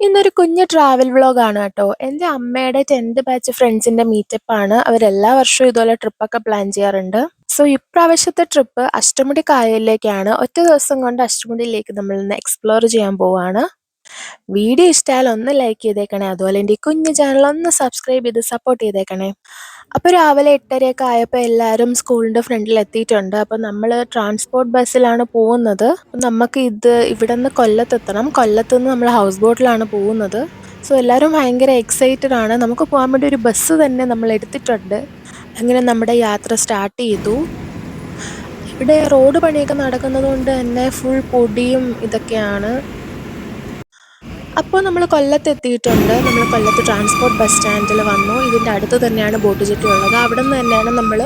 ഇന്നൊരു കുഞ്ഞു ട്രാവൽ വ്ളോഗാണ് കേട്ടോ. എന്റെ അമ്മയുടെ ടെൻത്ത് ബാച്ച് ഫ്രണ്ട്സിന്റെ മീറ്റപ്പാണ് അവരെല്ലാ വർഷവും ഇതുപോലെ ട്രിപ്പൊക്കെ പ്ലാൻ ചെയ്യാറുണ്ട്. സോ ഇപ്രാവശ്യത്തെ ട്രിപ്പ് അഷ്ടമുടി കായലിലേക്കാണ്. ഒറ്റ ദിവസം കൊണ്ട് അഷ്ടമുടിയിലേക്ക് നമ്മൾ ഇന്ന് എക്സ്പ്ലോർ ചെയ്യാൻ പോവാണ്. വീഡിയോ ഇഷ്ടമായാലും ഒന്ന് ലൈക്ക് ചെയ്തേക്കണേ. അതുപോലെ എന്റെ ഈ കുഞ്ഞു ചാനൽ ഒന്ന് സബ്സ്ക്രൈബ് ചെയ്ത് സപ്പോർട്ട് ചെയ്തേക്കണേ. അപ്പോൾ രാവിലെ എട്ടരയൊക്കെ ആയപ്പോൾ എല്ലാവരും സ്കൂളിന്റെ ഫ്രണ്ടിൽ എത്തിയിട്ടുണ്ട്. അപ്പോൾ നമ്മൾ ട്രാൻസ്പോർട്ട് ബസ്സിലാണ് പോകുന്നത്. നമുക്ക് ഇത് ഇവിടെ നിന്ന് കൊല്ലത്തെത്തണം കൊല്ലത്ത് നിന്ന് നമ്മൾ ഹൗസ് ബോട്ടിലാണ് പോകുന്നത്. സോ എല്ലാവരും ഭയങ്കര എക്സൈറ്റഡ് ആണ്. നമുക്ക് പോകാൻ വേണ്ടി ഒരു ബസ് തന്നെ നമ്മൾ എടുത്തിട്ടുണ്ട്. അങ്ങനെ നമ്മുടെ യാത്ര സ്റ്റാർട്ട് ചെയ്തു. ഇവിടെ റോഡ് പണിയൊക്കെ നടക്കുന്നത് കൊണ്ട് തന്നെ ഫുൾ പൊടിയും ഇതൊക്കെയാണ്. അപ്പോൾ നമ്മൾ കൊല്ലത്ത് എത്തിയിട്ടുണ്ട്. നമ്മൾ കൊല്ലത്ത് ട്രാൻസ്പോർട്ട് ബസ് സ്റ്റാൻഡിൽ വന്നു. ഇതിന്റെ അടുത്ത് തന്നെയാണ് ബോട്ട് ജെട്ടി ഉള്ളത്. അവിടെ നിന്ന് തന്നെയാണ് നമ്മൾ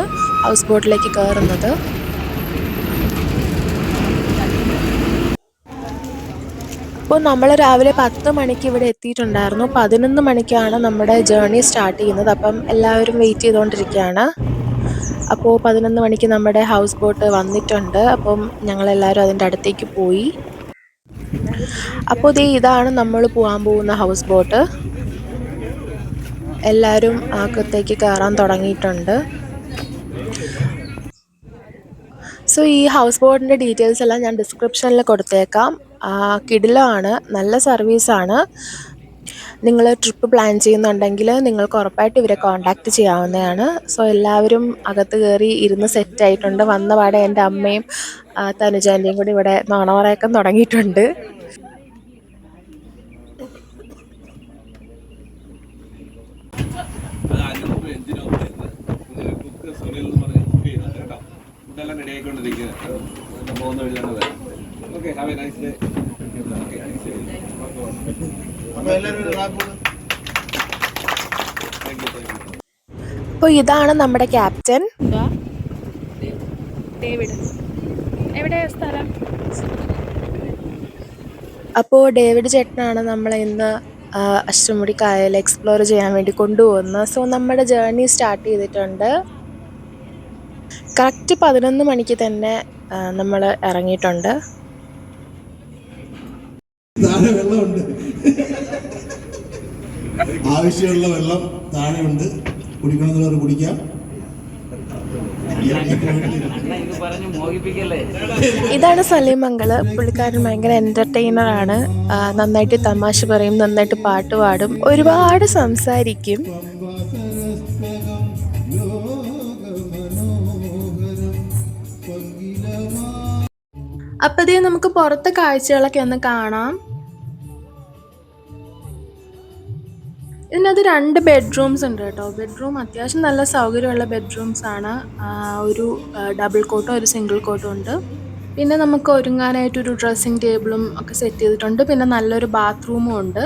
ഹൗസ് ബോട്ടിലേക്ക് കയറുന്നത്. അപ്പോൾ നമ്മൾ രാവിലെ പത്ത് മണിക്ക് ഇവിടെ എത്തിയിട്ടുണ്ടായിരുന്നു. പതിനൊന്ന് മണിക്കാണ് നമ്മുടെ ജേർണി സ്റ്റാർട്ട് ചെയ്യുന്നത്. അപ്പം എല്ലാവരും വെയിറ്റ് ചെയ്തുകൊണ്ടിരിക്കുകയാണ്. അപ്പോൾ പതിനൊന്ന് മണിക്ക് നമ്മുടെ ഹൗസ് ബോട്ട് വന്നിട്ടുണ്ട്. അപ്പം ഞങ്ങളെല്ലാവരും അതിന്റെ അടുത്തേക്ക് പോയി. അപ്പോൾ ദേ ഇതാണ് നമ്മൾ പോകാൻ പോകുന്ന ഹൗസ് ബോട്ട് എല്ലാവരും അകത്തേക്ക് കയറാൻ തുടങ്ങിയിട്ടുണ്ട്. സോ ഈ ഹൗസ് ബോട്ടിന്റെ ഡീറ്റെയിൽസ് എല്ലാം ഞാൻ ഡിസ്ക്രിപ്ഷനിൽ കൊടുത്തേക്കാം. കിടിലമാണ് നല്ല സർവീസാണ് നിങ്ങൾ ട്രിപ്പ് പ്ലാൻ ചെയ്യുന്നുണ്ടെങ്കിൽ നിങ്ങൾക്ക് ഉറപ്പായിട്ട് ഇവരെ കോൺടാക്റ്റ് ചെയ്യാവുന്നതാണ്. സോ എല്ലാവരും അകത്ത് കയറി ഇരുന്ന് സെറ്റ് ആയിട്ടുണ്ട്. വന്ന പാടെ എന്റെ അമ്മയും തനുജാന്റെയും കൂടി ഇവിടെ നാണവറയക്കം തുടങ്ങിയിട്ടുണ്ട്. Okay have a nice day അപ്പോൾ ഇതാണ് നമ്മുടെ ക്യാപ്റ്റൻ. ഡേവിഡ് എവിടെ സ്ഥലം? അപ്പോൾ ഡേവിഡ് ചേട്ടനാണ് നമ്മൾ ഇന്ന് അഷ്ടമുടി കായൽ എക്സ്പ്ലോർ ചെയ്യാൻ വേണ്ടി കൊണ്ടുപോകുന്നത്. സോ നമ്മുടെ ജേർണി സ്റ്റാർട്ട് ചെയ്തിട്ടുണ്ട്. കറക്റ്റ് പതിനൊന്ന് മണിക്ക് തന്നെ നമ്മൾ ഇറങ്ങിയിട്ടുണ്ട്. താഴെ വെള്ളമുണ്ട്. ആവശ്യമുള്ള വെള്ളം താഴെയുണ്ട്. കുടിക്കണമെന്നുള്ളവർ കുടിക്കാം. ഇതാണ് സലീം മംഗൾ പുള്ളിക്കാരൻ ഭയങ്കര എന്റർടൈനർ ആണ്. നന്നായിട്ട് തമാശ പറയും നന്നായിട്ട് പാട്ട് പാടും ഒരുപാട് സംസാരിക്കും. അപ്പതേ നമുക്ക് പുറത്തെ കാഴ്ചകളൊക്കെ ഒന്ന് കാണാം. ഇതിനകത്ത് രണ്ട് ബെഡ്റൂംസ് ഉണ്ട് കേട്ടോ. ബെഡ്റൂം അത്യാവശ്യം നല്ല സൗകര്യമുള്ള ബെഡ്റൂംസ് ആണ്. ഒരു ഡബിൾ കോട്ടും ഒരു സിംഗിൾ കോട്ടും ഉണ്ട്. പിന്നെ നമുക്ക് ഒരുങ്ങാനായിട്ട് ഒരു ഡ്രസ്സിങ് ടേബിളും ഒക്കെ സെറ്റ് ചെയ്തിട്ടുണ്ട്. പിന്നെ നല്ലൊരു ബാത്റൂമും ഉണ്ട്.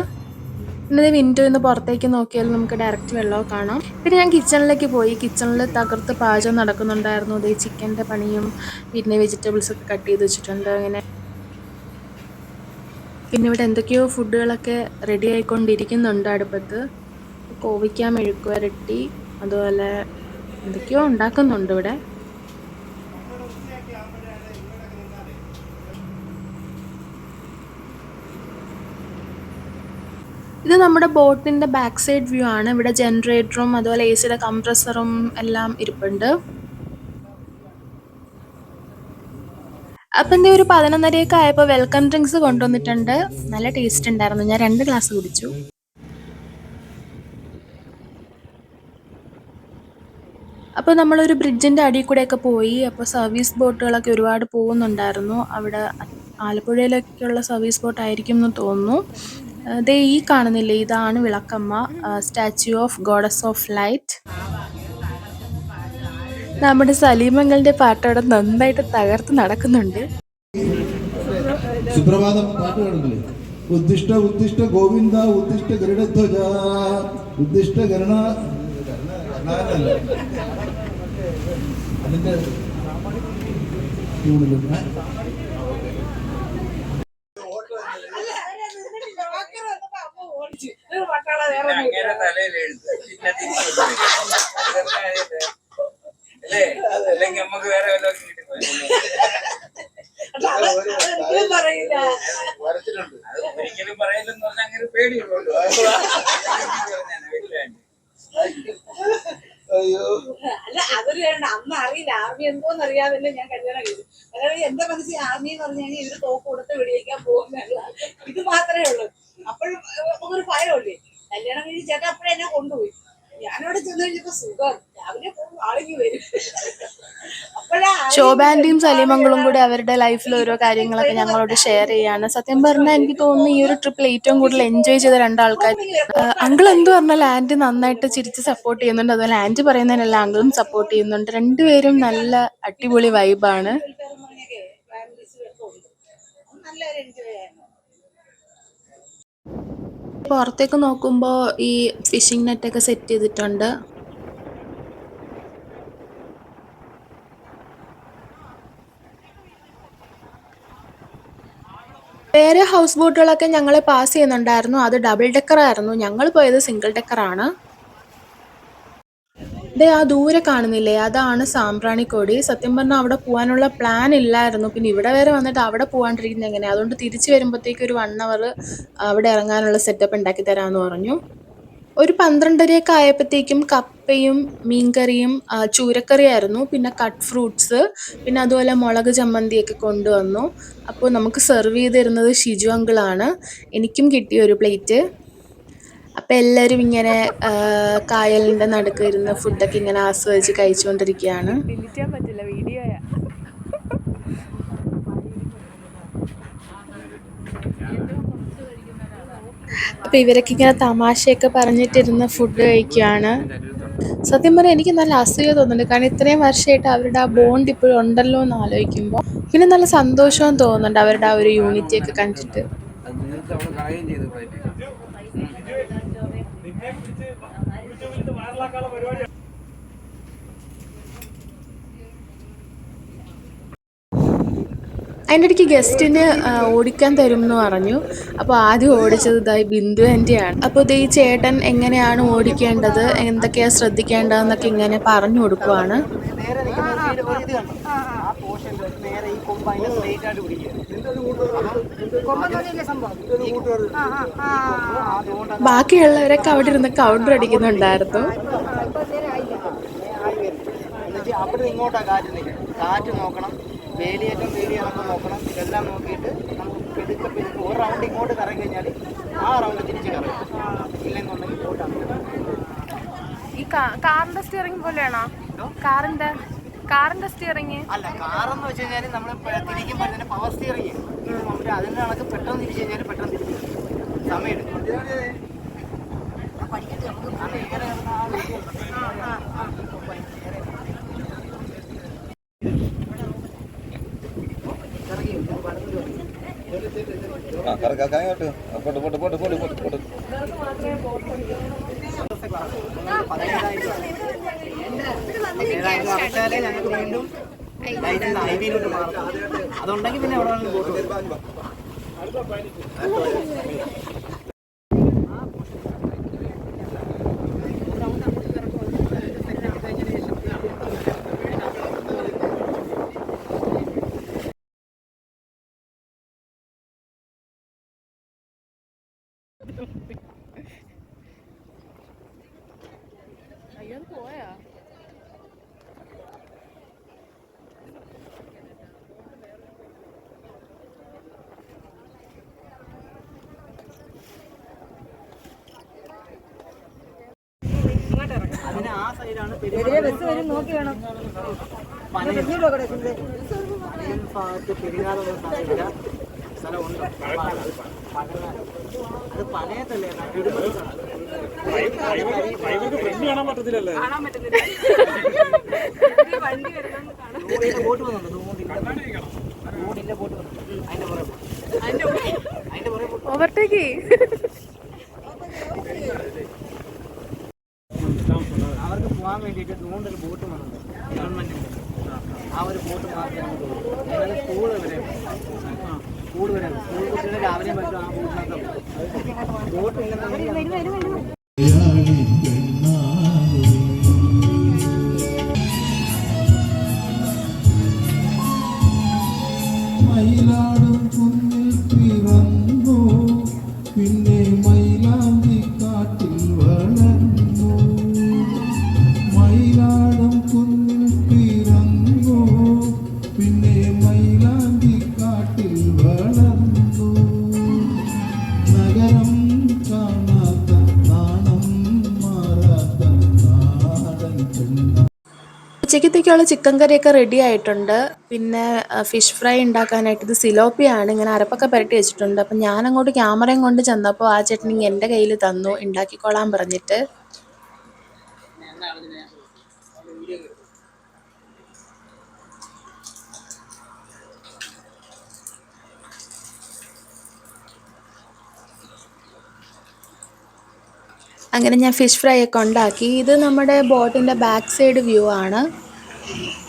പിന്നെ വിൻഡോയിൽ നിന്ന് പുറത്തേക്ക് നോക്കിയാൽ നമുക്ക് ഡയറക്റ്റ് വെള്ളമൊക്കെ കാണാം. പിന്നെ ഞാൻ കിച്ചണിലേക്ക് പോയി. കിച്ചണിൽ തകർത്ത് പാചകം നടക്കുന്നുണ്ടായിരുന്നു. അതേ ചിക്കന്റെ പണിയും പിന്നെ വെജിറ്റബിൾസ് ഒക്കെ കട്ട് ചെയ്ത് വെച്ചിട്ടുണ്ട്. അങ്ങനെ പിന്നെ ഇവിടെ എന്തൊക്കെയോ ഫുഡുകളൊക്കെ റെഡി ആയിക്കൊണ്ടിരിക്കുന്നുണ്ട് അടുപ്പത്ത്. കോവിക്ക മെഴുക്കുവരട്ടി അതുപോലെ എന്തൊക്കെയോ ഉണ്ടാക്കുന്നുണ്ട് ഇവിടെ. ഇത് നമ്മുടെ ബോട്ടിന്റെ ബാക്ക് സൈഡ് വ്യൂ ആണ്. ഇവിടെ ജനറേറ്ററും അതുപോലെ എ സിയുടെ കംപ്രസറും എല്ലാം ഇരിപ്പുണ്ട്. അപ്പം എന്താ ഒരു പതിനൊന്നരയൊക്കെ ആയപ്പോൾ വെൽക്കം ഡ്രിങ്ക്സ് കൊണ്ടുവന്നിട്ടുണ്ട്. നല്ല ടേസ്റ്റ് ഉണ്ടായിരുന്നു. ഞാൻ രണ്ട് ഗ്ലാസ് കുടിച്ചു. അപ്പോൾ നമ്മളൊരു ബ്രിഡ്ജിന്റെ അടിയിൽ ഒക്കെ പോയി. അപ്പൊ സർവീസ് ബോട്ടുകളൊക്കെ ഒരുപാട് പോകുന്നുണ്ടായിരുന്നു. അവിടെ ആലപ്പുഴയിലൊക്കെയുള്ള സർവീസ് ബോട്ട് ആയിരിക്കും എന്ന് തോന്നുന്നു. ദേ ഈ കാണുന്നില്ലേ? ഇതാണ് Vilakkamma statue of goddess of light നമ്മുടെ സലീമങ്ങളുടെ പാട്ടോടെ നന്നായിട്ട് തകർത്ത് നടക്കുന്നുണ്ട്. സുപ്രഭാതം പാട്ട് പാടുന്നില്ലേ? ഉദ്ദിഷ്ട ഉദ്ദിഷ്ട ഗോവിന്ദ ഉദ്ദിഷ്ട ഗരുഡധ്വജ ഉദ്ദിഷ്ട ഗരുണ അതിന്റെ അങ്ങനെ അല്ലേ? അല്ലെങ്കിൽ നമുക്ക് വേറെ വല്ലതും കിട്ടിപ്പോയി അത് ഒരിക്കലും പറയില്ലെന്ന് പറഞ്ഞാൽ അങ്ങനെ പേടിയുള്ളൂ. അയ്യോ. അല്ല അതൊരു രണ്ട് അന്ന് അറിയില്ല. ആർമി എന്തോന്ന് അറിയാതല്ലേ ഞാൻ കല്യാണം കഴിച്ചു. അതായത് എന്റെ മനസ്സിൽ ആർമി എന്ന് പറഞ്ഞു കഴിഞ്ഞാൽ ഇവർ തോക്ക് കൊടുത്ത് വെടിവെക്കാൻ പോകുന്നല്ല ഇത് മാത്രമേ ഉള്ളൂ. അപ്പോഴും ഒരു ഭയമല്ലേ? കല്യാണം കഴിഞ്ഞ് ചേട്ടാ അപ്പോഴേ എന്നെ കൊണ്ടുപോയി. ഞാനവിടെ ചെന്ന് കഴിഞ്ഞപ്പോ സുഖം. രാവിലെ പോകും ആളിങ്ങി വരും. അപ്പോഴാ ശോഭാന്റിയും സലീമംഗളും കൂടി അവരുടെ ലൈഫിൽ ഓരോ കാര്യങ്ങളൊക്കെ ഞങ്ങളോട് ഷെയർ ചെയ്യാണ്. സത്യം പറഞ്ഞാൽ എനിക്ക് തോന്നുന്നു ഈ ഒരു ട്രിപ്പിൽ ഏറ്റവും കൂടുതൽ എൻജോയ് ചെയ്ത രണ്ടാൾക്കാർ അങ്കിൾ എന്ത് പറഞ്ഞാൽ ആന്റി നന്നായിട്ട് ചിരിച്ച് സപ്പോർട്ട് ചെയ്യുന്നുണ്ട്. അതുപോലെ ആന്റി പറയുന്നതിനല്ല അങ്കിളും സപ്പോർട്ട് ചെയ്യുന്നുണ്ട്. രണ്ടുപേരും നല്ല അടിപൊളി വൈബാണ് നല്ലൊരു എൻജോയ് ആയിരുന്നു. പുറത്തേക്ക് നോക്കുമ്പോൾ ഈ ഫിഷിംഗ് നെറ്റൊക്കെ സെറ്റ് ചെയ്തിട്ടുണ്ട്. വേറെ ഹൗസ് ബോട്ടുകളൊക്കെ ഞങ്ങളെ പാസ് ചെയ്യുന്നുണ്ടായിരുന്നു. അത് ഡബിൾ ഡെക്കർ ആയിരുന്നു. ഞങ്ങൾ പോയത് സിംഗിൾ ഡെക്കർ ദേ ആ ദൂരെ കാണുന്നില്ലേ? അതാണ് സാമ്പ്രാണിക്കോടി സത്യം പറഞ്ഞാൽ അവിടെ പോകാനുള്ള പ്ലാൻ ഇല്ലായിരുന്നു. പിന്നെ ഇവിടെ വരെ വന്നിട്ട് അവിടെ പോകാണ്ടിരിക്കുന്നത് എങ്ങനെയാണ് അതുകൊണ്ട് തിരിച്ചു വരുമ്പോഴത്തേക്ക് ഒരു വൺ അവർ അവിടെ ഇറങ്ങാനുള്ള സെറ്റപ്പ് ഉണ്ടാക്കി തരാമെന്ന് പറഞ്ഞു. ഒരു പന്ത്രണ്ടരയൊക്കെ ആയപ്പോഴത്തേക്കും കപ്പയും മീൻകറിയും ചൂരക്കറിയായിരുന്നു പിന്നെ കട്ട് ഫ്രൂട്ട്സ് പിന്നെ അതുപോലെ മുളക് ചമ്മന്തിയൊക്കെ കൊണ്ടുവന്നു. അപ്പോൾ നമുക്ക് സെർവ് ചെയ്തിരുന്നത് ഷിജു അങ്കിളാണ് എനിക്കും കിട്ടിയ ഒരു പ്ലേറ്റ് അപ്പം എല്ലാവരും ഇങ്ങനെ കായലിന്റെ നടുക്ക് ഇരുന്ന് ഫുഡൊക്കെ ഇങ്ങനെ ആസ്വദിച്ച് കഴിച്ചുകൊണ്ടിരിക്കുകയാണ് അപ്പം പറ്റില്ല വീഡിയോയാ അപ്പോൾ ഇവരൊക്കെ ഇങ്ങനെ തമാശയൊക്കെ പറഞ്ഞിട്ടിരുന്ന് ഫുഡ് കഴിക്കുകയാണ്. സത്യം പറഞ്ഞാൽ എനിക്ക് നല്ല അസൂയ തോന്നുന്നുണ്ട്. കാരണം ഇത്രയും വർഷമായിട്ട് അവരുടെ ആ ബോണ്ട് ഇപ്പോഴും ഉണ്ടല്ലോ എന്ന് ആലോചിക്കുമ്പോൾ പിന്നെ നല്ല സന്തോഷവും തോന്നുന്നുണ്ട് അവരുടെ ആ ഒരു യൂണിറ്റിയൊക്കെ കണ്ടിട്ട് അത് തീർത്ത് അവിടെ കളയുകയും ചെയ്തു ഫ്ലൈറ്റ് അതിന്റെ ഇടയ്ക്ക് ഗസ്റ്റിന് ഓടിക്കാൻ തരും എന്ന് പറഞ്ഞു. അപ്പോൾ ആദ്യം ഓടിച്ചത് ഇതായി ബിന്ദു ആന്റിയാണ് അപ്പോൾ ഇത് ഈ ചേട്ടൻ എങ്ങനെയാണ് ഓടിക്കേണ്ടത് എന്തൊക്കെയാണ് ശ്രദ്ധിക്കേണ്ടതെന്നൊക്കെ ഇങ്ങനെ പറഞ്ഞു കൊടുക്കുവാണ്. ബാക്കിയുള്ളവരൊക്കെ അവിടെ ഇരുന്ന് കൗണ്ടർ അടിക്കുന്നുണ്ടായിരുന്നു. അവിടെ ഇങ്ങോട്ടാ കാറ്റ് നിൽക്കുന്നത് കാറ്റ് നോക്കണം. വേലിയേറ്റം വേലിയിറക്കം നോക്കണം. ഇതെല്ലാം നോക്കിയിട്ട് നമുക്ക് പെതുക്കെ പെതുക്കെ ഒരു റൗണ്ട് ഇങ്ങോട്ട് കറങ്ങി കഴിഞ്ഞാൽ ആ റൗണ്ട് തിരിച്ച് കറങ്ങും. ഇല്ലെന്നുണ്ടെങ്കിൽ പോട്ടാണ് ഈ കാറിന്റെ സ്റ്റിയറിംഗ് പോലെയാണോ? കാറിന്റെ കാറിന്റെ സ്റ്റിയറിംഗ് അല്ല കാറെന്ന് വെച്ച് കഴിഞ്ഞാൽ നമ്മൾ തിരിക്കുമ്പോൾ തന്നെ പവർ സ്റ്റിയറിംഗ് നമുക്ക് അതിന്റെ കണക്ക് പെട്ടെന്ന് തിരിച്ചു കഴിഞ്ഞാൽ പെട്ടെന്ന് തിരിച്ചു സമയം എടുക്കും കറങ്ങോട്ട് പോട്ട് പോട്ട് പോട്ട് പോട്ട് പോട്ട് പോട്ട്. ഞങ്ങൾക്ക് വീണ്ടും അതുണ്ടെങ്കിൽ പിന്നെ അവിടെ വേണമെങ്കിൽ പോട്ട് അയ്യോ ബസ് വരും നോക്കി വേണം ഭാഗത്ത് പെരുകാറുള്ള സ്ഥലമില്ല സ്ഥലമുണ്ട് അത് പനയത്തല്ലേ ഇടുമ്പോ ബോട്ട് വന്നുണ്ട് ബോട്ടിന്റെ ബോട്ട് വന്നു അതിന്റെ പുറകെ അതിന്റെ പുറകെ. ഓവർടേക്ക് അവർക്ക് പോകാൻ വേണ്ടിയിട്ട് ദൂണ്ടൊരു ബോട്ട് വന്നത് ഗവൺമെന്റിന്റെ ആ ഒരു ബോട്ട് മാത്രമേ ഞങ്ങൾ സ്കൂൾ വരെ സ്കൂൾ വരെ സ്കൂൾ കുട്ടികൾ രാവിലെ പറ്റും ആ ബോട്ടിനകത്ത് ബോട്ട് ഇല്ലെന്നുണ്ടെങ്കിൽ ഉച്ചക്കത്തേക്കുള്ള ചിക്കൻ കറിയൊക്കെ റെഡി ആയിട്ടുണ്ട്. പിന്നെ ഫിഷ് ഫ്രൈ ഉണ്ടാക്കാനായിട്ട് ഇത് സിലോപ്പിയാണ്. ഇങ്ങനെ അരപ്പൊക്കെ പുരട്ടി വെച്ചിട്ടുണ്ട്. അപ്പം ഞാൻ അങ്ങോട്ട് ക്യാമറയും കൊണ്ട് ചെന്നപ്പോൾ ആ ചട്നി എന്റെ കയ്യിൽ തന്നു. ഉണ്ടാക്കിക്കോളാൻ പറഞ്ഞിട്ട്. അങ്ങനെ ഞാൻ ഫിഷ് ഫ്രൈ ഒക്കെ ഉണ്ടാക്കി. ഇത് നമ്മുടെ ബോട്ടിന്റെ ബാക്ക് സൈഡ് വ്യൂ ആണ്. Thank you.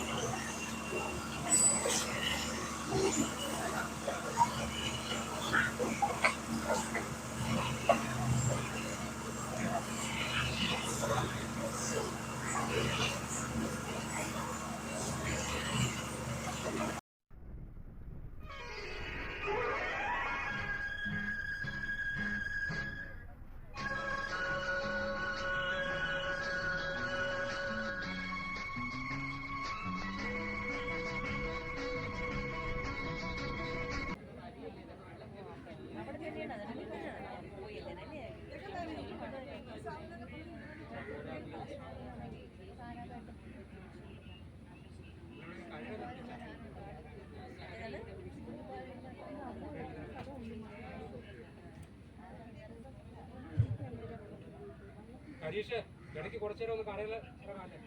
ഹരീഷ് ഇടയ്ക്ക് കുറച്ചു നേരം ഒന്ന് കരയിൽ ഇറങ്ങാല്ലേ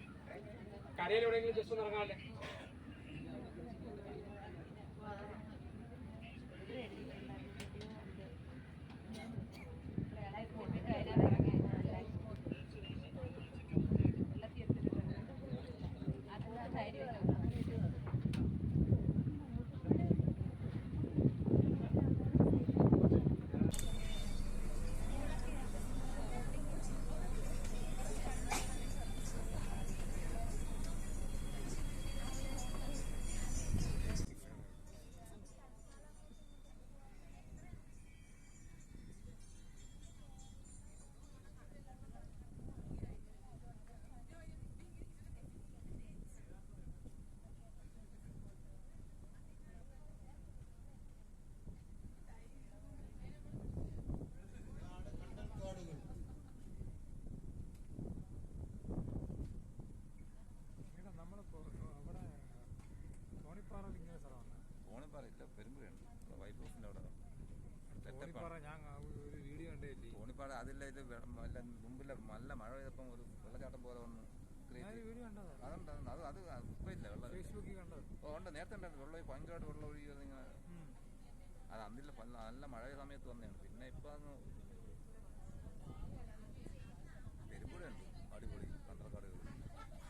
കരയിൽ എവിടെയെങ്കിലും ജസ്റ്റ് ഒന്ന് ഇറങ്ങാല്ലേ ഇത് വല്ല മുമ്പിലെ നല്ല മഴ പെയ്തപ്പം ഒരു വെള്ളച്ചാട്ടം പോലെ വന്ന്. അതുണ്ട് അത് അത് ഇപ്പൊ ഇല്ല വെള്ളം ഓ ഉണ്ട്. നേരത്തെ ഉണ്ടായിരുന്നു. വെള്ളം ഭയങ്കരമായിട്ട് വെള്ളം ഒഴുകി ഇങ്ങനെ. അത് അന്നില്ല നല്ല മഴ സമയത്ത് വന്നതാണ്. പിന്നെ ഇപ്പൊ അങ്ങ് പെരുമ്പുഴയുണ്ട്. അടിപൊളി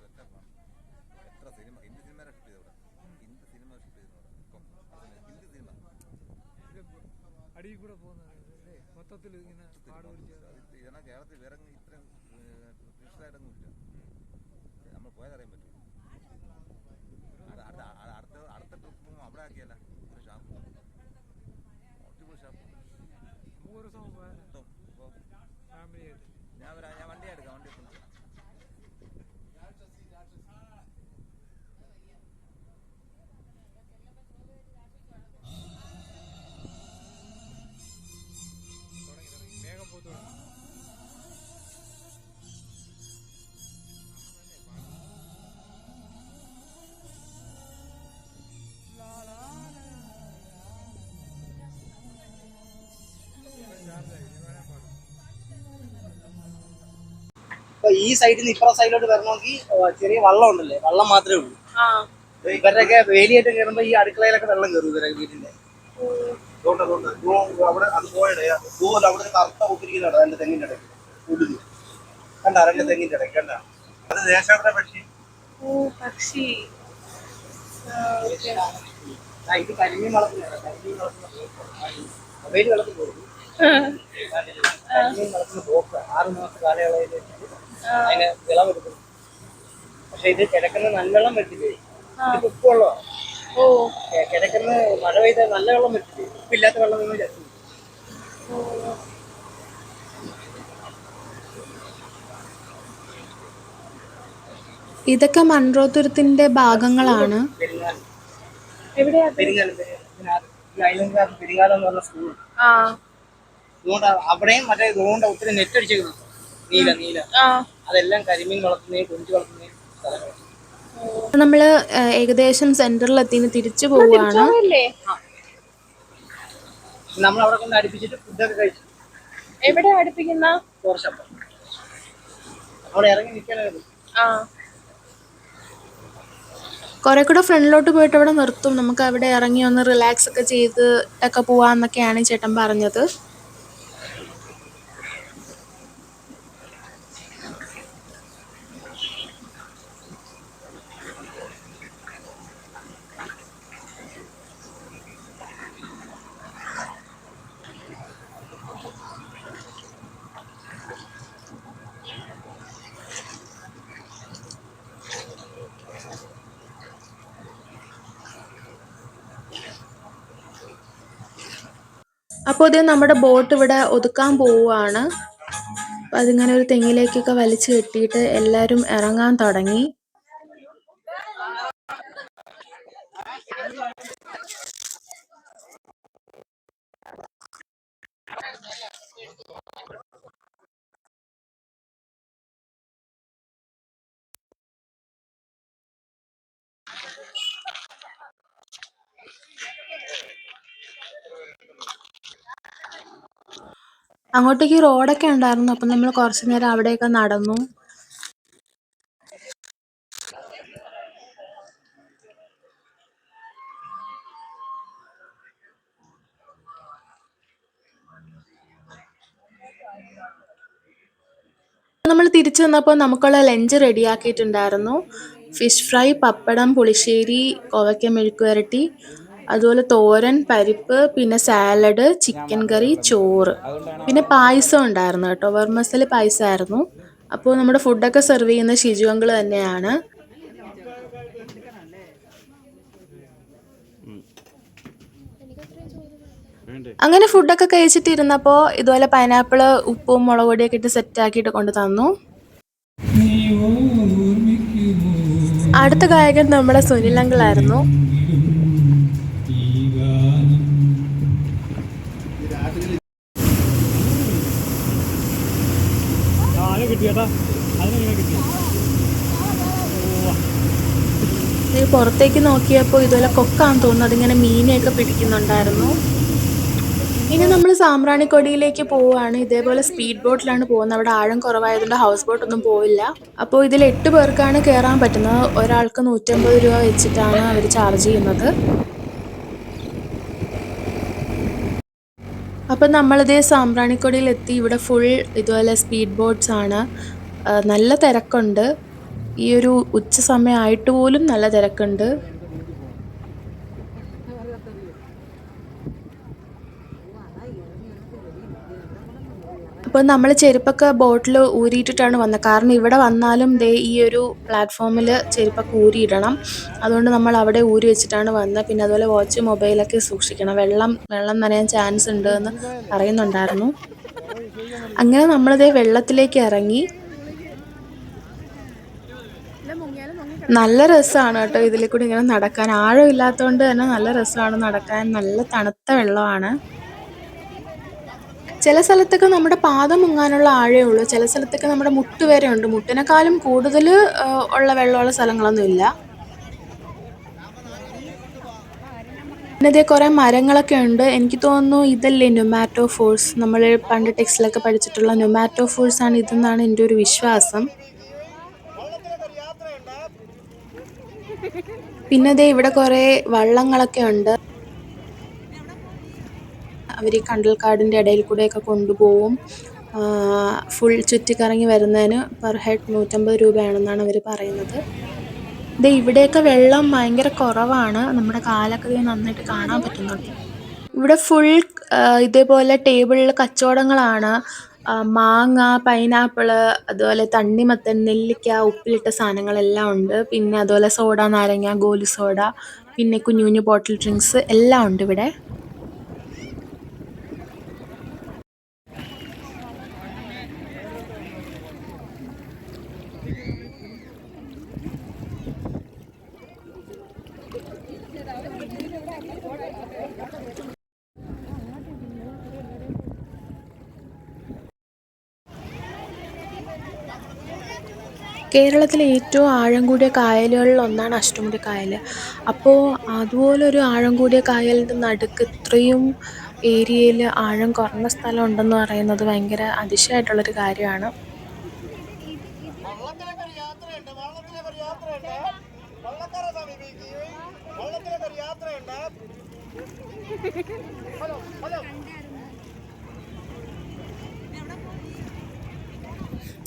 സെറ്റപ്പാണ്. എത്ര സിനിമ ഹിന്ദി സിനിമ ഷൂട്ട് ചെയ്തവിടെ ഹിന്ദി സിനിമ ഷൂട്ട് ചെയ്തവിടെ ഇപ്പം. ഹിന്ദി സിനിമ. അടിയിൽ കൂടെ പോകുന്നത് മൊത്തത്തിൽ ഇങ്ങനെ ഇതിനാ കേരളത്തിൽ വേറെ ഇത്രയും ഫിഷായിട്ടൊന്നും ഇല്ല നമ്മൾ പോയതറിയാൻ പറ്റും. അടുത്ത അടുത്ത ട്രിപ്പ് അവിടെ ആക്കിയല്ല. ഒരു ഷാപ്പ് അടിപൊളി ഷാപ്പ് നമുക്ക് ഒരു ദിവസം പോയാൽ ഈ സൈഡിൽ നിന്ന് ഇപ്പുറ സൈഡിലോട്ട് വരണമെങ്കിൽ ചെറിയ വള്ളം ഉണ്ടല്ലേ? വള്ളം മാത്രമേ ഉള്ളൂ. ഇവരുടെയൊക്കെ വേലിയായിട്ട് കയറുമ്പോ ഈ അടുക്കളയിലൊക്കെ വെള്ളം കയറും ഇവരെ വീട്ടിന്റെ അവിടെ അത് പോയടയാ അവിടെ ഒരു കറുത്ത ഒത്തിരിക്കുന്നുണ്ട് അതിന്റെ തെങ്ങിന്റെ ഇടയ്ക്ക് ഉള്ളിൽ കണ്ട അതിന്റെ തെങ്ങിന്റെ ഇടയ്ക്ക് കണ്ട? അത് ദേശാടന പക്ഷി. പക്ഷി. ആ, ഇത് കരിമീൻ വളർത്തുന്നതാണ് കരിമീൻ വളർത്തുന്ന മൊബൈൽ വെള്ളത്തിൽ പോകും കരിമീൻ വളർത്തുന്ന ബോക്ക് ആറ് മാസം കാലയളവിൽ അതിന് വിളവെടുക്കും പക്ഷെ ഇത് കിഴക്കുന്ന നല്ലവെള്ളം വെച്ചില്ലേ ഇത് ഉപ്പുവെള്ളമാണ് കിഴക്കുന്ന മഴ പെയ്ത നല്ല വെള്ളം വെച്ചില്ലേ ഉപ്പില്ലാത്ത വെള്ളം നിങ്ങൾ ചേർത്തു ഇതൊക്കെ മൺറോതുരത്തിന്റെ ഭാഗങ്ങളാണ്. പെരിങ്ങാലം എന്ന് പറഞ്ഞ സ്കൂൾ അവിടെയും മറ്റേ ഇതുകൊണ്ട് ഒത്തിരി നെറ്റ് അടിച്ചേക്കുന്നു നീല നീല. അതെല്ലാം കരിമീൻ വളർത്തുന്നതും കൊഞ്ച് വളർത്തുന്നതും സ്ഥലങ്ങളാണ്. നമ്മൾ ഏകദേശം സെന്ററിൽ എത്തിന് തിരിച്ചു പോവുകയാണ് നമ്മൾ അവിടെ കൊണ്ട് അടുപ്പിച്ചിട്ട് ഫുഡൊക്കെ കഴിച്ചു. എവിടെ അടുപ്പിക്കുന്ന? അവിടെ ഇറങ്ങി നിൽക്കാനേ ആ. കുറെ കൂടെ ഫ്രണ്ടിലോട്ട് പോയിട്ട് അവിടെ നിർത്തും. നമുക്ക് അവിടെ ഇറങ്ങി ഒന്ന് റിലാക്സ് ഒക്കെ ചെയ്ത് ഒക്കെ പോവാന്നൊക്കെയാണ് ചേട്ടൻ പറഞ്ഞത്. അപ്പോൾ ഇത് നമ്മുടെ ബോട്ട് ഇവിടെ ഒതുക്കാൻ പോവുകയാണ്. അപ്പം അതിങ്ങനെ ഒരു തെങ്ങിലേക്കൊക്കെ വലിച്ചു കെട്ടിയിട്ട് എല്ലാവരും ഇറങ്ങാൻ തുടങ്ങി. അങ്ങോട്ടേക്ക് റോഡൊക്കെ ഉണ്ടായിരുന്നു. അപ്പം നമ്മൾ കുറച്ച് നേരം അവിടെയൊക്കെ നടന്നു. നമ്മൾ തിരിച്ചു വന്നപ്പോൾ നമുക്കുള്ള ലഞ്ച് റെഡിയാക്കിയിട്ടുണ്ടായിരുന്നു. ഫിഷ് ഫ്രൈ പപ്പടം പുളിശ്ശേരി കോവയ്ക്ക മെഴുക്ക് വരട്ടി അതുപോലെ തോരൻ പരിപ്പ് പിന്നെ സാലഡ് ചിക്കൻ കറി ചോറ്. പിന്നെ പായസം ഉണ്ടായിരുന്നു കേട്ടോ. വെർമസൽ പായസമായിരുന്നു. അപ്പോൾ നമ്മുടെ ഫുഡൊക്കെ സെർവ് ചെയ്യുന്ന ഷിജു അങ്കിൾ തന്നെയാണ്. അങ്ങനെ ഫുഡൊക്കെ കഴിച്ചിട്ടിരുന്നപ്പോൾ ഇതുപോലെ പൈനാപ്പിൾ ഉപ്പും മുളക് പൊടിയൊക്കെ ഇട്ട് സെറ്റ് ആക്കിയിട്ട് കൊണ്ട് തന്നു. അടുത്ത ഗായകൻ നമ്മുടെ സുനിൽ അങ്കിളായിരുന്നു ഈ പുറത്തേക്ക് നോക്കിയപ്പോൾ ഇതുപോലെ കൊക്കാന്ന് തോന്നുന്നു. അതിങ്ങനെ മീനെയൊക്കെ പിടിക്കുന്നുണ്ടായിരുന്നു. ഇനി നമ്മൾ സാമ്പ്രാണിക്കൊടിയിലേക്ക് പോവുകയാണ്. ഇതേപോലെ സ്പീഡ് ബോട്ടിലാണ് പോകുന്നത്. അവിടെ ആഴം കുറവായതുകൊണ്ട് ഹൗസ് ബോട്ട് ഒന്നും പോവില്ല. അപ്പോൾ ഇതിൽ എട്ട് പേർക്കാണ് കയറാൻ പറ്റുന്നത്. ഒരാൾക്ക് നൂറ്റമ്പത് രൂപ വെച്ചിട്ടാണ് അവർ ചാർജ് ചെയ്യുന്നത്. അപ്പം നമ്മളിതേ സാമ്പ്രാണിക്കൊടിയിൽ എത്തി ഇവിടെ ഫുൾ ഇതുപോലെ സ്പീഡ് ബോട്ട്സ് ആണ്. നല്ല തിരക്കുണ്ട്. ഈ ഒരു ഉച്ച സമയമായിട്ട് പോലും നല്ല തിരക്കുണ്ട്. അപ്പോൾ നമ്മൾ ചെരുപ്പൊക്കെ ബോട്ടിൽ ഊരിയിട്ടിട്ടാണ് വന്നത്. കാരണം ഇവിടെ വന്നാലും ദേ ഈ ഒരു പ്ലാറ്റ്ഫോമിൽ ചെരുപ്പൊക്കെ ഊരിയിടണം. അതുകൊണ്ട് നമ്മൾ അവിടെ ഊരി വെച്ചിട്ടാണ് വന്നത്. പിന്നെ അതുപോലെ വാച്ച് മൊബൈലൊക്കെ സൂക്ഷിക്കണം. വെള്ളം വെള്ളം നനയാൻ ചാൻസ് ഉണ്ട് എന്ന് പറയുന്നുണ്ടായിരുന്നു. അങ്ങനെ നമ്മളിതേ വെള്ളത്തിലേക്ക് ഇറങ്ങി. നല്ല രസമാണ് കേട്ടോ ഇതിൽ കൂടി ഇങ്ങനെ നടക്കാൻ. ആഴം ഇല്ലാത്തതുകൊണ്ട് തന്നെ നല്ല രസമാണ് നടക്കാൻ. നല്ല തണുത്ത വെള്ളമാണ്. ചില സ്ഥലത്തൊക്കെ നമ്മുടെ പാദം മുങ്ങാനുള്ള ആഴേ ഉള്ളൂ. ചില സ്ഥലത്തൊക്കെ നമ്മുടെ മുട്ട് വരെ ഉണ്ട്. മുട്ടിനെക്കാളും കൂടുതൽ ഉള്ള വെള്ളമുള്ള സ്ഥലങ്ങളൊന്നുമില്ല പിന്നെ ഇതേ കുറേ മരങ്ങളൊക്കെ ഉണ്ട്. എനിക്ക് തോന്നുന്നു ഇതല്ലേ ന്യൂമാറ്റോ ഫോഴ്സ് നമ്മൾ പണ്ട് ടെക്സ്റ്റിലൊക്കെ പഠിച്ചിട്ടുള്ള ന്യൂമാറ്റോ ഫോഴ്സ് ആണ് ഇതെന്നാണ് എന്റെ ഒരു വിശ്വാസം. പിന്നെ ദേ ഇവിടെ കുറേ വള്ളങ്ങളൊക്കെ ഉണ്ട്. അവർ ഈ കണ്ടൽക്കാടിന്റെ ഇടയിൽ കൂടെയൊക്കെ കൊണ്ടുപോകും ഫുൾ ചുറ്റിക്കറങ്ങി വരുന്നതിന് പെർ ഹെഡ് നൂറ്റമ്പത് രൂപയാണെന്നാണ് അവർ പറയുന്നത്. ദേ ഇവിടെയൊക്കെ വെള്ളം ഭയങ്കര കുറവാണ്. നമ്മുടെ കാലൊക്കെ ഇത് നന്നായിട്ട് കാണാൻ പറ്റുന്നുണ്ട്. ഇവിടെ ഫുൾ ഇതേപോലെ ടേബിളിൽ കച്ചവടങ്ങളാണ്. മാങ്ങ പൈനാപ്പിൾ അതുപോലെ തണ്ണിമത്തൻ നെല്ലിക്ക ഉപ്പിലിട്ട സാധനങ്ങളെല്ലാം ഉണ്ട്. പിന്നെ അതുപോലെ സോഡ നാരങ്ങ ഗോലി സോഡ പിന്നെ കുഞ്ഞു കുഞ്ഞു ബോട്ടിൽ ഡ്രിങ്ക്സ് എല്ലാം ഉണ്ട് ഇവിടെ. കേരളത്തിലെ ഏറ്റവും ആഴം കൂടിയ കായലുകളിൽ ഒന്നാണ് അഷ്ടമുടി കായൽ അപ്പോൾ അതുപോലൊരു ആഴം കൂടിയ കായലിന്റെ നടുക്ക് ഇത്രയും ഏരിയയിൽ ആഴം കുറഞ്ഞ സ്ഥലം ഉണ്ടെന്ന് പറയുന്നത് ഭയങ്കര അതിശയമായിട്ടുള്ളൊരു കാര്യമാണ്. ഹലോ ഒരു യാത്രയുണ്ട് വള്ളത്തിലൊക്കെ ഒരു യാത്രയുണ്ട് വള്ളക്കാരെ സമീപിക്കുകയും വള്ളത്തിലൊക്കെ ഒരു യാത്രയുണ്ട് ഹലോ ഹലോ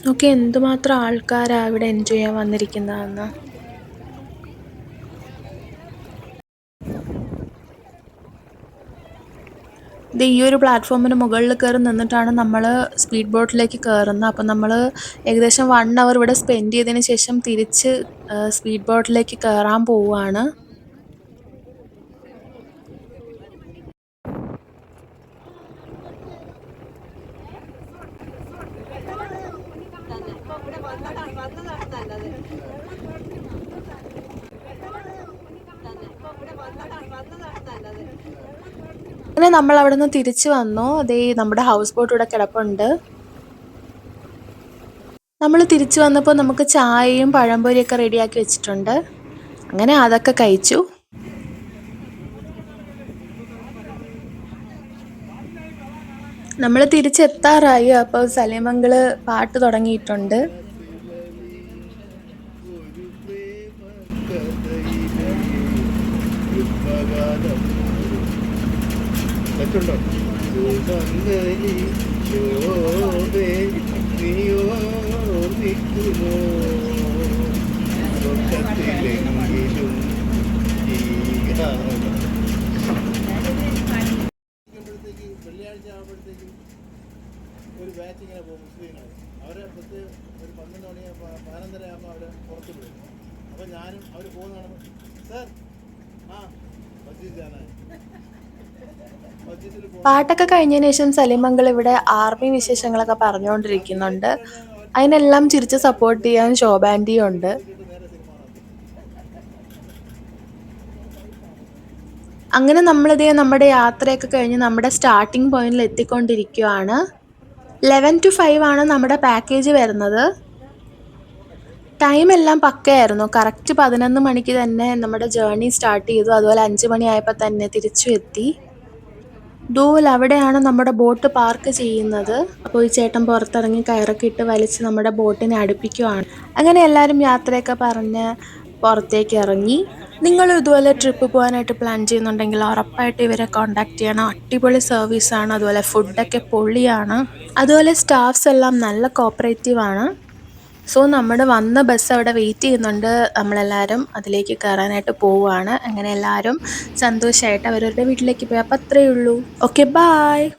നോക്കി എന്തുമാത്രം ആൾക്കാരാണ് ഇവിടെ എൻജോയ് ചെയ്യാൻ വന്നിരിക്കുന്നതെന്ന്? ഇത് ഈ ഒരു പ്ലാറ്റ്ഫോമിന് മുകളിൽ കയറി നിന്നിട്ടാണ് നമ്മൾ സ്പീഡ് ബോട്ടിലേക്ക് കയറുന്നത്. അപ്പം നമ്മൾ ഏകദേശം വൺ അവർ ഇവിടെ സ്പെൻഡ് ചെയ്തതിന് ശേഷം തിരിച്ച് സ്പീഡ് ബോട്ടിലേക്ക് കയറാൻ പോവുകയാണ്. അങ്ങനെ നമ്മൾ അവിടെ നിന്ന് തിരിച്ചു വന്നു. അതേ നമ്മുടെ ഹൗസ് ബോട്ട് ഇവിടെ കിടപ്പുണ്ട്. നമ്മൾ തിരിച്ചു വന്നപ്പോൾ നമുക്ക് ചായയും പഴംപൊരിയൊക്കെ റെഡിയാക്കി വെച്ചിട്ടുണ്ട്. അങ്ങനെ അതൊക്കെ കഴിച്ചു. നമ്മൾ തിരിച്ചെത്താറായി. അപ്പോൾ സലീമംഗൾ പാട്ട് തുടങ്ങിയിട്ടുണ്ട്. തെറ്റുണ്ടോ സുമംഗലി ശോഭേ നീയോ നിൽക്കുമോ സ്വപ്നത്തിലെങ്കിലും ഈ ഗാനം വെള്ളിയാഴ്ച ആകുമ്പോഴത്തേക്കും ഒരു ബാച്ച് പോകും മുസ്ലിങ്ങൾ അവരെ പ്രത്യേക ഒരു പന്ത്രണ്ട് മണി പതിനൊന്നര ആകുമ്പോൾ വിടും അപ്പോൾ ഞാനും അവർ പോകുന്നതാണ്. സാർ ആ പാട്ടൊക്കെ കഴിഞ്ഞതിന് ശേഷം സലീമംഗൾ ഇവിടെ ആർമി വിശേഷങ്ങളൊക്കെ പറഞ്ഞുകൊണ്ടിരിക്കുന്നുണ്ട് അതിനെല്ലാം ചിരിച്ച് സപ്പോർട്ട് ചെയ്യാൻ ശോഭാന്റിയും ഉണ്ട്. അങ്ങനെ നമ്മളിതേ നമ്മുടെ യാത്രയൊക്കെ കഴിഞ്ഞ് നമ്മുടെ സ്റ്റാർട്ടിംഗ് പോയിന്റിൽ എത്തിക്കൊണ്ടിരിക്കുകയാണ് ലെവൻ ടു ഫൈവ് ആണ് നമ്മുടെ പാക്കേജ് വരുന്നത്. ടൈം എല്ലാം പക്കയായിരുന്നു. കറക്റ്റ് പതിനൊന്ന് മണിക്ക് തന്നെ നമ്മുടെ ജേർണി സ്റ്റാർട്ട് ചെയ്തു. അതുപോലെ അഞ്ച് മണിയായപ്പോൾ തന്നെ തിരിച്ചു എത്തി. ദൂൽ അവിടെയാണ് നമ്മുടെ ബോട്ട് പാർക്ക് ചെയ്യുന്നത്. അപ്പോൾ ഈ ചേട്ടൻ പുറത്തിറങ്ങി കയറൊക്കെ ഇട്ട് വലിച്ച് നമ്മുടെ ബോട്ടിനെ അടുപ്പിക്കുവാണ്. അങ്ങനെ എല്ലാവരും യാത്രയൊക്കെ പറഞ്ഞ് പുറത്തേക്ക് ഇറങ്ങി. നിങ്ങൾ ഇതുപോലെ ട്രിപ്പ് പോകാനായിട്ട് പ്ലാൻ ചെയ്യുന്നുണ്ടെങ്കിൽ ഉറപ്പായിട്ട് ഇവരെ കോണ്ടാക്ട് ചെയ്യണം. അടിപൊളി സർവീസാണ് അതുപോലെ ഫുഡൊക്കെ പൊള്ളിയാണ് അതുപോലെ സ്റ്റാഫ്സ് എല്ലാം നല്ല കോപ്പറേറ്റീവ് ആണ്. സോ നമ്മുടെ വന്ന ബസ് അവിടെ വെയിറ്റ് ചെയ്യുന്നുണ്ട്. നമ്മളെല്ലാവരും അതിലേക്ക് കയറാനായിട്ട് പോവുകയാണ്. അങ്ങനെ എല്ലാവരും സന്തോഷമായിട്ട് അവരവരുടെ വീട്ടിലേക്ക് പോയി. അപ്പോൾ അത്രയേ ഉള്ളൂ. Okay bye